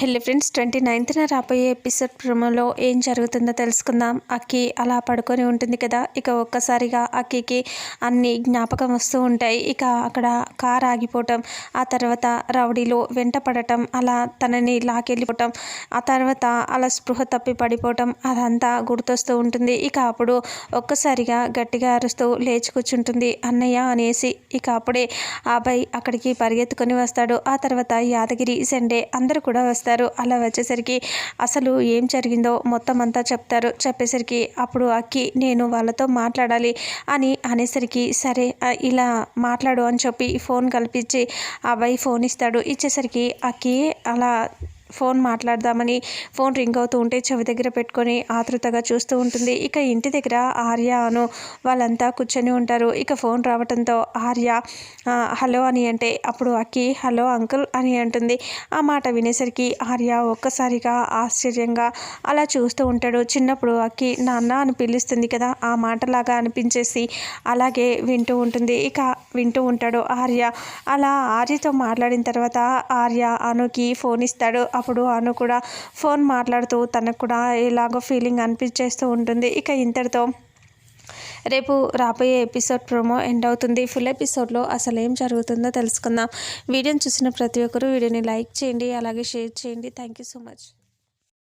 హెల్లీ friends twenty నైన్త్న రాబోయే episode ప్రోమోలో ఏం జరుగుతుందో తెలుసుకుందాం. అక్కి అలా పడుకొని ఉంటుంది కదా ఇక ఒక్కసారిగా అక్కికి అన్ని జ్ఞాపకం వస్తూ ఉంటాయి. ఇక అక్కడ కార్ ఆగిపోవటం ఆ తర్వాత రౌడీలో వెంట పడటం అలా తనని లాకెళ్ళిపోవటం ఆ తర్వాత అలా స్పృహ తప్పి పడిపోవటం అదంతా గుర్తొస్తూ ఉంటుంది. ఇక అప్పుడు ఒక్కసారిగా గట్టిగా అరుస్తూ లేచి కూర్చుంటుంది అన్నయ్య అనేసి. ఇక అప్పుడే ఆ అబ్బాయి అక్కడికి పరిగెత్తుకొని వస్తాడు. ఆ తర్వాత యాదగిరి సండే అందరూ కూడా వస్తారు. అలా వచ్చేసరికి అసలు ఏం జరిగిందో మొత్తం అంతా చెప్తారు. చెప్పేసరికి అప్పుడు అక్కి నేను వాళ్ళతో మాట్లాడాలి అని అనేసరికి సరే ఇలా మాట్లాడు అని చెప్పి ఫోన్ కల్పించి అబ్బాయి ఫోన్ ఇస్తాడు. ఇచ్చేసరికి అక్కి అలా ఫోన్ మాట్లాడదామని ఫోన్ రింగ్ అవుతూ ఉంటే చెవి దగ్గర పెట్టుకొని ఆతృతగా చూస్తూ ఉంటుంది. ఇక ఇంటి దగ్గర ఆర్య అను వాళ్ళంతా కూర్చొని ఉంటారు. ఇక ఫోన్ రావడంతో ఆర్య హలో అని అంటే అప్పుడు అక్కి హలో అంకుల్ అని అంటుంది. ఆ మాట వినేసరికి ఆర్య ఒక్కసారిగా ఆశ్చర్యంగా అలా చూస్తూ ఉంటాడు. చిన్నప్పుడు అక్కి నాన్న అని పిలుస్తుంది కదా ఆ మాటలాగా అనిపించేసి అలాగే వింటూ ఉంటుంది. ఇక వింటూ ఉంటాడు ఆర్య. అలా ఆర్యతో మాట్లాడిన తర్వాత ఆర్య అనుకి ఫోన్ ఇస్తాడు. అప్పుడు అను కూడా ఫోన్ మాట్లాడుతూ తనకు కూడా ఎలాగో ఫీలింగ్ అనిపించేస్తూ ఉంటుంది. ఇక ఇంతటితో రేపు రాబోయే ఎపిసోడ్ ప్రోమో ఎండ్ అవుతుంది. ఫుల్ ఎపిసోడ్లో అసలు ఏం జరుగుతుందో తెలుసుకుందాం. వీడియోని చూసిన ప్రతి ఒక్కరూ వీడియోని లైక్ చేయండి అలాగే షేర్ చేయండి. Thank you so much.